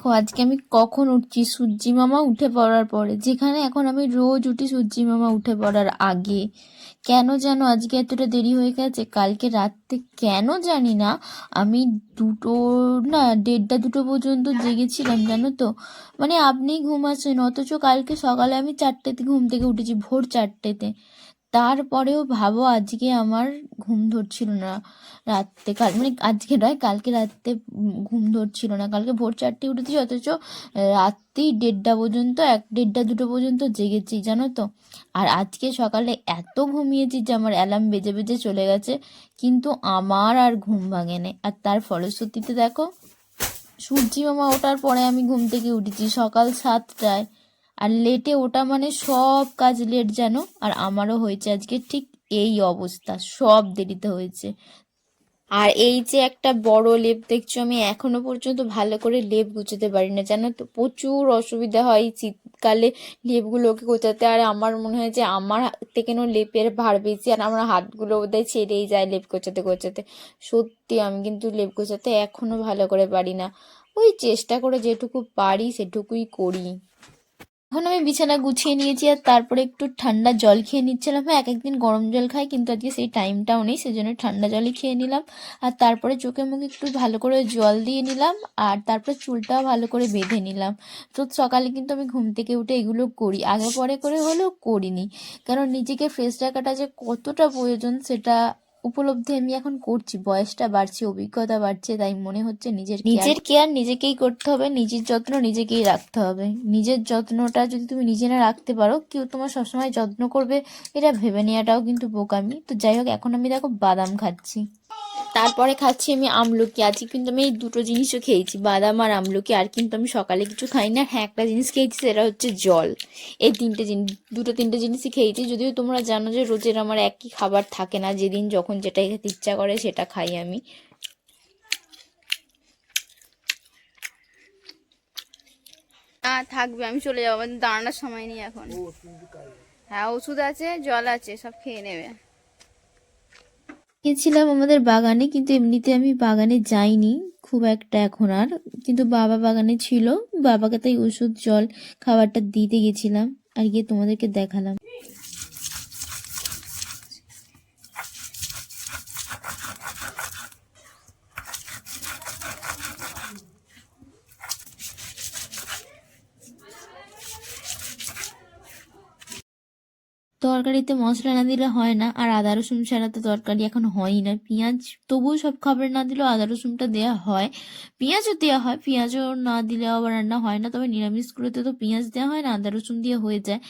দেখো, আজকে আমি কখন উঠছি? সূর্যি মামা উঠে পড়ার পরে। যেখানে এখন আমি রোজ উঠি সূর্যি মামা উঠে পড়ার আগে। কেন যেন আজকে এতটা দেরি হয়ে গেছে? কালকে রাত্রে কেন জানি না, আমি দুটো, না, দেড়টা দুটো পর্যন্ত জেগেছিলাম, জানো তো। মানে আপনি ঘুমাচ্ছেন অথচ কালকে সকালে আমি চারটেতে ঘুম থেকে উঠেছি, ভোর চারটেতে। তারপরেও ভাবো আজকে আমার ঘুম ধরছিল না রাত্রে। কাল মানে আজকে নয়, কালকে রাত্রে ঘুম ধরছিল না। কালকে ভোর চারটে উঠেছি, অথচ রাত্রি দেড়টা পর্যন্ত, এক দেড়টা দুটো পর্যন্ত জেগেছি, জানো তো। আর আজকে সকালে এত ঘুমিয়েছি যে আমার অ্যালার্ম বেজে বেজে চলে গেছে, কিন্তু আমার আর ঘুম ভাঙে ভাঙেনি। আর তার ফলশ্রুতিতে দেখো, সূর্যি মামা ওঠার পরে আমি ঘুম থেকে উঠেছি সকাল সাতটায়। আর লেটে ওটা মানে সব কাজ লেট যেন, আর আমারও হয়েছে আজকে ঠিক এই অবস্থা, সব দেরিতে হয়েছে। আর এই যে একটা বড় লেপ দেখছ, আমি এখনও পর্যন্ত ভালো করে লেপ গুছোতে পারি না জানো তো? প্রচুর অসুবিধা হয় শীতকালে লেপগুলোকে গোছাতে, আর আমার মনে হয় যে আমার হাত থেকে নো লেপের ভার বেশি, আর আমার হাতগুলো বোধহয় ছেড়েই যায় লেপ গোছাতে গোছাতে। সত্যি আমি কিন্তু লেপ গোছাতে এখনও ভালো করে পারি না। ওই চেষ্টা করে যেটুকু পারি সেটুকুই করি। এখন আমি বিছানা গুছিয়ে নিয়েছি আর তারপরে একটু ঠান্ডা জল খেয়ে নিচ্ছিলাম। হ্যাঁ এক একদিন গরম জল খাই, কিন্তু আজকে সেই টাইমটাও নেই, সেজন্য ঠান্ডা জলই খেয়ে নিলাম। আর তারপরে চোখে মুখে একটু ভালো করে জল দিয়ে নিলাম আর তারপরে চুলটাও ভালো করে বেঁধে নিলাম। তো সকালে কিন্তু আমি ঘুম থেকে উঠে এগুলো করি, আগে পরে করে হলেও করিনি। কারণ নিজেকে ফ্রেশ রাখাটা যে কতটা প্রয়োজন সেটা উপলব্ধি আমি এখন করছি। বয়সটা বাড়ছে, অভিজ্ঞতা বাড়ছে, তাই মনে হচ্ছে নিজের নিজের কেয়ার নিজেকেই করতে হবে, নিজের যত্ন নিজেকেই রাখতে হবে। নিজের যত্নটা যদি তুমি নিজে না রাখতে পারো, কেউ তোমার সবসময় যত্ন করবে, এটা ভেবে নেওয়াটাও কিন্তু বোকামি। তো যাই হোক, এখন আমি দেখো বাদাম খাচ্ছি। তারপরে খাচ্ছি আমি আমলকি। আজকে কিন্তু আমি এই দুটো জিনিসও খেয়েছি বাদাম আর আমলকি। আর কিন্তু আমি সকালে কিছু খাই না হ্যাঁ একটা জিনিস খেয়েছি সেটা হচ্ছে জল। এই তিনটে জিনিস দুটো তিনটে জিনিসই খেয়েছি। যদিও তোমরা জানো যে রোজের আমার একই খাবার থাকে না যেদিন যখন যেটা খেতে ইচ্ছা করে সেটা খাই আমি। না থাকবে আমি চলে যাব আমাদের দাঁড়ানোর সময় নেই এখন। হ্যাঁ ওষুধ আছে জল আছে সব খেয়ে নেবে। গেছিলাম আমাদের বাগানে, কিন্তু এমনিতে আমি বাগানে যাইনি খুব একটা এখন আর। কিন্তু বাবা বাগানে ছিল, বাবাকে তাই ওষুধ, জল, খাবারটা দিতে গেছিলাম আর গিয়ে তোমাদেরকে দেখালাম। তরকারিতে মশলা না দিলে হয় না, আর আদা রসুন ছাড়া তো তরকারি এখন হয়ই না। পেঁয়াজ, তবুও সব খাবার না দিলেও আদা রসুনটা দেওয়া হয়। পেঁয়াজও দেওয়া হয়, পেঁয়াজও না দিলে আবার রান্না হয় না, তবে নিরামিষগুলোতে তো পেঁয়াজ দেওয়া হয় না, আদা রসুন দিয়ে হয়ে যায়।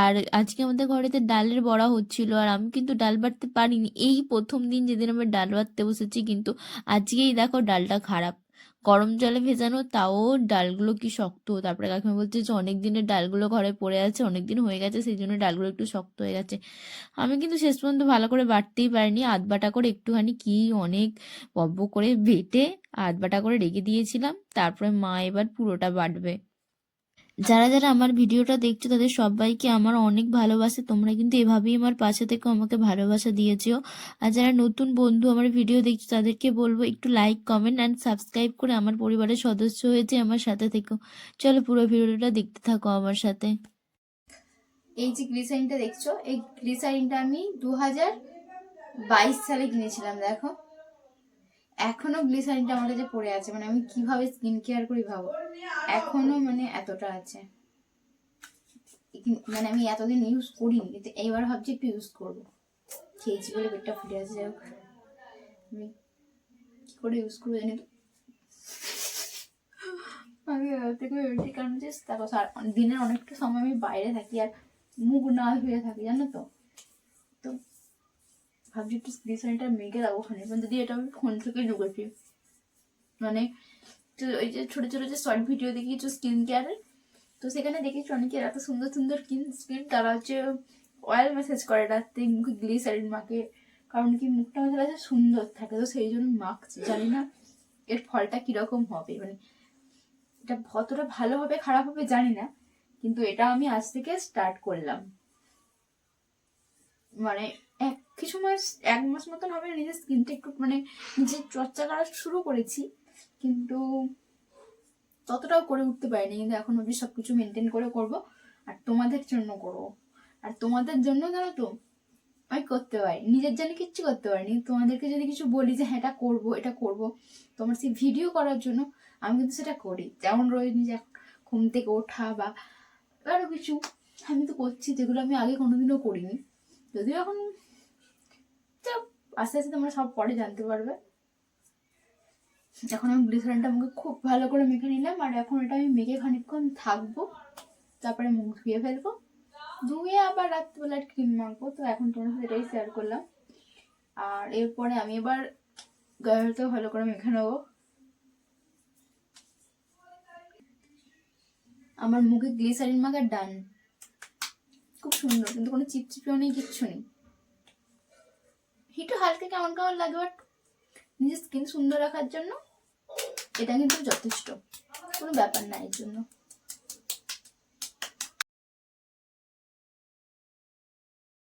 আর আজকে আমাদের ঘরেতে ডালের বড়া হচ্ছিল, আর আমি কিন্তু ডাল বাটতে পারিনি। এই প্রথম দিন যেদিন আমি ডাল বাটতে বসেছি, কিন্তু আজকেই দেখো ডালটা খারাপ। গরম জলে ভেজানো, তাও ডালগুলো কি শক্ত? তারপরে কাকিমা বলছে যে অনেক দিনের ডালগুলো ঘরে পড়ে আছে, অনেক দিন হয়ে গেছে সেই জন্য ডালগুলো একটু শক্ত হয়ে গেছে। আমি কিন্তু শেষ পর্যন্ত ভালো করে বাটতেই পারিনি, আধ বাটা করে একটুখানি কি অনেক বব্ব করে বেটে আধ বাটা করে রেখে দিয়েছিলাম, তারপরে মা এবার পুরোটা বাটবে। যারা যারা আমার ভিডিওটা দেখছ, তাদের সবাইকে আমার অনেক ভালোবাসে। তোমরা কিন্তু এভাবেই আমার পাশে থেকে, আমাকে ভালোবাসা দিয়েছ। আর যারা নতুন বন্ধু আমার ভিডিও দেখছ, তাদেরকে বলব একটু লাইক কমেন্ট অ্যান্ড সাবস্ক্রাইব করে আমার পরিবারের সদস্য হয়েছে আমার সাথে থেকো। চলো পুরো ভিডিওটা দেখতে থাকো আমার সাথে। এই যে গ্লিসারিনটা দেখছ, এই গ্লিসারিনটা আমি দু বাইশ সালে কিনেছিলাম, দেখো। এখনও গ্লিসারিনটা আমার কাছে পড়ে আছে মানে আমি কীভাবে স্কিন কেয়ার করি ভাবো? এখনও মানে এতটা আছে। মানে আমি এতদিন ইউজ করিনি, কিন্তু এইবার ভাবছি একটু ইউজ করব। খেয়েছি বলে পেটটা ফুটে আছে, যাই হোক। আমি কি করে ইউজ করব জানি তো? আমি থেকে বেরোচ্ছি কারণ যে দেখো দিনের অনেকটা সময় আমি বাইরে থাকি আর মুখ না ধুয়ে থাকি, জানো তো? ভাবছি একটু গ্লিসারিনটা মেখে দেবো ওখানে। কিন্তু যদি এটা আমি ফোন থেকে ঢুকেছি মানে ওই যে ছোটো ছোটো যে শর্ট ভিডিও দেখিয়েছো স্কিন কেয়ারের তো সেখানে দেখেছি অনেকে এত সুন্দর সুন্দর স্কিন স্কিন তারা হচ্ছে অয়েল ম্যাসেজ করে রাত্রে, মুখে গ্লিসারিন মাখে। কারণ কি মুখটা আমাদের কাছে সুন্দর থাকে, তো সেই জন্য মাখছি। জানি না এর ফলটা কীরকম হবে। মানে এটা কতটা ভালো হবে, খারাপ হবে জানি না। কিন্তু এটা আমি আজ থেকে স্টার্ট করলাম। মানে এক, কিছু মাস, এক মাস মতন হবে নিজের স্কিনটা একটু মানে নিজের চর্চা করা শুরু করেছি, কিন্তু ততটাও করে উঠতে পারিনি। কিন্তু এখন অবধি সব কিছু মেনটেন করে করব, আর তোমাদের জন্য করব। আর তোমাদের জন্য জানো তো, আমি করতে পারি নিজের জন্য কিচ্ছু করতে পারিনি। তোমাদেরকে যদি কিছু বলি যে হ্যাঁ এটা করব, এটা করব, তোমার সেই ভিডিও করার জন্য আমি কিন্তু সেটা করি। যেমন রোজ নিজে ঘুম থেকে ওঠা বা আরও কিছু, আমি তো করছি, যেগুলো আমি আগে কোনোদিনও করিনি। যদিও এখন আস্তে আস্তে তোমরা সব পরে জানতে পারবে। এখন আমি গ্লিসারিনটা মুখে খুব ভালো করে মেখে নিলাম, আর এখন এটা আমি মেখে খানিকক্ষণ থাকব। তারপরে মুখ ধুয়ে ফেলব। ধুয়ে আবার রাত্রিবেলা ক্রিম মাখবো। তো এখন তোমার সাথে এটাই শেয়ার করলাম। আর এরপরে আমি এবার গায়েতেও ভালো করে মেখে নেব। আমার মুখে গ্লিসারিন মাখা ডান খুব সুন্দর, কিন্তু কোনো চিপচিপিও নেই, কিচ্ছু নেই। একটু হালকা কেমন কেমন লাগে, বাট নিজের স্কিন সুন্দর রাখার জন্য এটা কিন্তু যথেষ্ট। কোনো ব্যাপার না এর জন্য।